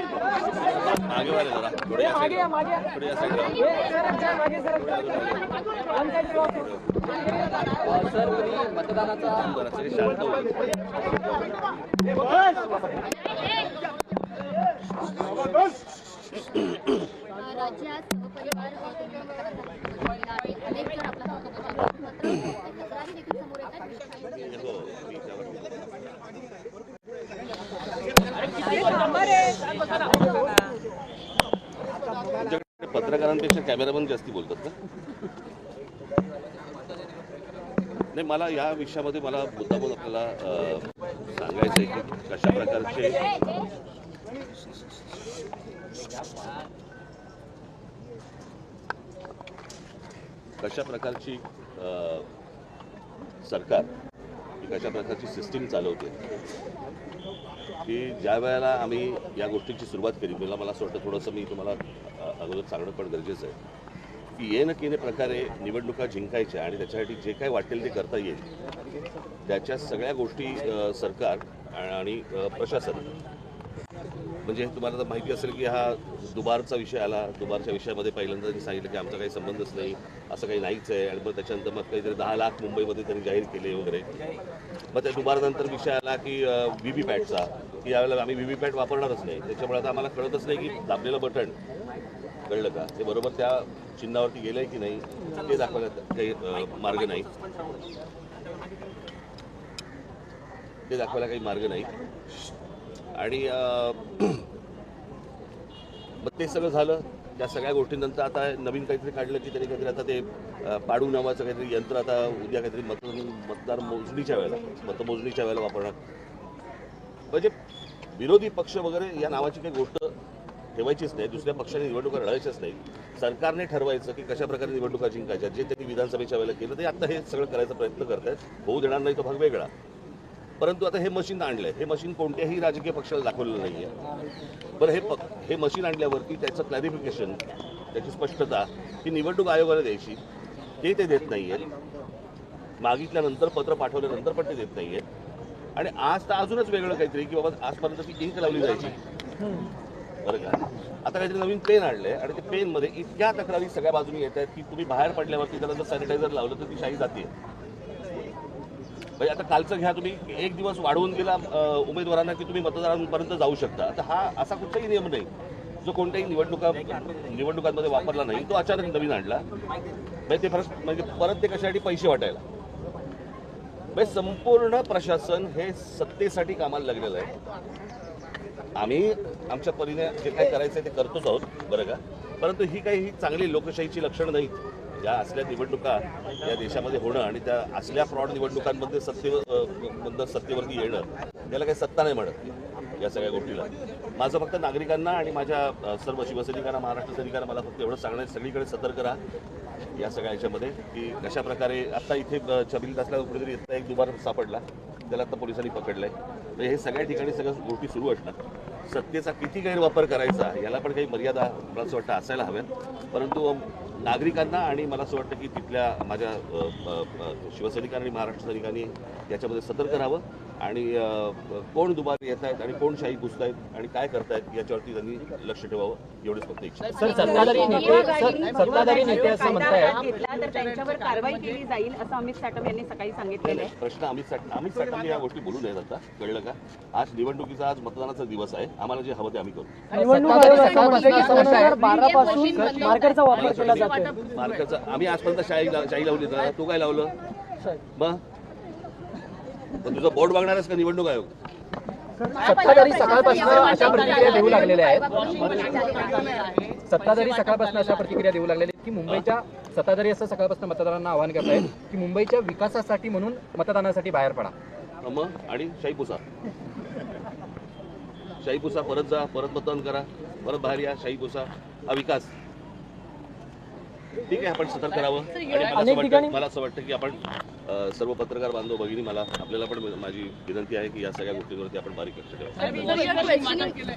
मागे वाले जरा थोडे या मागे या, side मागे या. ला. थोडे या side ला. सरक, मागे सरक. One side block. सर मतदानाचा जरा सगळे शांत. राज्यात परिवार अनेक जण आपला हक्क बजावतात मात्र तक्रारी देखील समोर येत आहेत हो, मी त्यावर- तुमच्याकडे पत्रकारांपेक्षा कॅमेरामन जास्ती बोलतात का नाही मला या विषयामध्ये मला मुद्दामून आपल्याला सांगायचं आहे की कशा प्रकारचे कशा प्रकारची सरकार ही कशा प्रकारची सिस्टीम चालवते. की ज्या वेळेला आम्ही या गोष्टीची सुरुवात केली मला मला असं वाटतं थोडंसं मी तुम्हाला अगोदर सांगणं पण गरजेचं आहे. की ये न केने प्रकारे निवडणुका जिंकायच्या आणि त्याच्यासाठी जे काय वाटेल ते करता येईल त्याच्या सगळ्या गोष्टी सरकार आणि प्रशासन म्हणजे तुम्हाला तर माहिती असेल की हा दुबारचा विषय आला. दुबारच्या विषयामध्ये पहिल्यांदा त्यांनी सांगितलं की आमचा काही संबंधच नाही असं काही नाहीच आहे. आणि मग त्याच्यानंतर मग काहीतरी दहा लाख मुंबईमध्ये त्यांनी जाहीर केले वगैरे. मग त्या दुबारनंतर विषय आला की व्ही व्ही पॅटचा की यावेळेला आम्ही व्ही व्ही पॅट वापरणारच नाही. त्याच्यामुळे आता आम्हाला कळतच नाही की दाबलेलं बटन कळलं का? ते बरोबर त्या चिन्हावरती गेलंय की नाही ते दाखवण्यात काही मार्ग नाही. ते दाखवायला काही मार्ग नाही. आणि मग ते सगळं झालं. त्या सगळ्या गोष्टींनंतर आता नवीन काहीतरी काढलं की त्यांनी काहीतरी आता ते पाडू नावाचं काहीतरी यंत्र आता उद्या काहीतरी मत मतदार मोजणीच्या वेळेला मतमोजणीच्या वेळेला वापरणार. म्हणजे विरोधी पक्ष वगैरे या नावाची काही गोष्ट ठेवायचीच नाही. दुसऱ्या पक्षाने निवडणुका लढायच्याच नाही सरकारने ठरवायचं की कशा प्रकारे निवडणुका जिंकायच्या जे त्यांनी विधानसभेच्या वेळेला केलं ते आता हे सगळं करायचा प्रयत्न करत आहेत होऊ देणार नाही तो भाग वेगळा. परंतु आता हे मशीन आणलंय. हे मशीन कोणत्याही राजकीय पक्षाला दाखवलेलं नाही आहे बरं हे पक हे मशीन आणल्यावरती त्याचं क्लॅरिफिकेशन त्याची स्पष्टता ही निवडणूक आयोगाला द्यायची. ते ते देत नाही आहेत मागितल्यानंतर पत्र पाठवल्यानंतर पण ते देत नाही आहेत आणि आज तर अजूनच वेगळं काहीतरी की बाबा आजपर्यंत ती इंक लावली जायची बरं का? आता काहीतरी नवीन पेन आणलंय आणि ते पेनमध्ये इतक्या तक्रारी सगळ्या बाजूनी येत आहेत की तुम्ही बाहेर पडल्यावरती त्याला जर सॅनिटायझर लावलं तर ती शाही जाते म्हणजे आता कालचं घ्या तुम्ही एक दिवस वाढवून गेला उमेदवारांना की तुम्ही मतदारांपर्यंत जाऊ शकता. आता हा असा कुठलाही नियम नाही. जो कोणत्याही निवडणुका निवडणुकांमध्ये वापरला नाही तो अचानक नवीन आणला. म्हणजे ते परत म्हणजे परत ते कशासाठी पैसे वाटायला? म्हणजे संपूर्ण प्रशासन हे सत्तेसाठी कामाला लागलेलं आहे. आम्ही आमच्या परीने जे काही करायचं ते करतोच आहोत बरं का? परंतु ही काही ही चांगली लोकशाहीची लक्षणं नाहीत. या असल्या निवडणुका या देशामध्ये होणं आणि त्या असल्या फ्रॉड निवडणुकांमध्ये सत्य सत्तेवरती येणं त्याला काही सत्ता नाही म्हणत या सगळ्या गोष्टीला. माझं फक्त नागरिकांना आणि माझ्या सर्व शिवसैनिकांना महाराष्ट्र सैनिकांना मला फक्त एवढं सांगणं सगळीकडे सतर्क राहा या सगळ्या याच्यामध्ये की कशा प्रकारे आता इथे अ, छबिल असल्या कुठेतरी इथला एक दुबार सापडला त्याला आता पोलिसांनी पकडलंय. म्हणजे हे सगळ्या ठिकाणी सगळ्या गोष्टी सुरू असणार. सत्तेचा किती गैरवापर करायचा याला पण काही मर्यादा मला असं वाटतं असायला हव्यात. परंतु नागरिकांना आणि मला असं वाटतं की तिथल्या माझ्या शिवसैनिकांनी महाराष्ट्र सैनिकांनी याच्यामध्ये सतर्क राहावं. आणि कोण दुबार येत आहेत आणि कोण शाही घुसतायत आणि काय करतायत याच्यावरती त्यांनी लक्ष ठेवावं एवढीच फक्त इच्छा आहे. सर सत्ताधारी नेते सर सत्ताधारी नेते असं कायदा म्हणताय हातात घेतला तर त्यांच्यावर कारवाई केली जाईल असं अमित साटम यांनी सकाळी सांगितलेलं आहे. प्रश्न अमित साठ अमित साठवणी या गोष्टी बोलू नयेत आता. कळलं का? आज निवडणुकीचा आज मतदानाचा दिवस आहे. आम्हाला जे हवं ते आम्ही करू. मार्करचा वापर केला जातोय. मार्काचं आम्ही आजपर्यंत शाही शाही लावली तू काय लावलं? मग? पण तुझं बोर्ड बघणारच का निवडणूक आयोग? सत्ताधारी सकाळपासून अशा प्रतिक्रिया देऊ लागलेल्या आहेत. सत्ताधारी सकाळपासून अशा प्रतिक्रिया देऊ लागलेल्या आहेत की मुंबईच्या सत्ताधारी असं सकाळपासून मतदारांना आवाहन करतायत की मुंबईच्या विकासासाठी म्हणून मतदानासाठी बाहेर पडा. मग? आणि शाही पुसा. शाही पुसा परत जा परत मतदान करा. परत बाहेर या शाही पुसा. हा विकास. ठीक आहे आपण सतर्क करावं आणि मला असं अनेक वाटतं ठिकाणी- मला असं वाटतं की आपण अ, सर्व पत्रकार बांधव भगिनी मला आपल्याला पण माझी विनंती आहे की या सगळ्या गोष्टींवरती आपण बारीक लक्ष ठेवा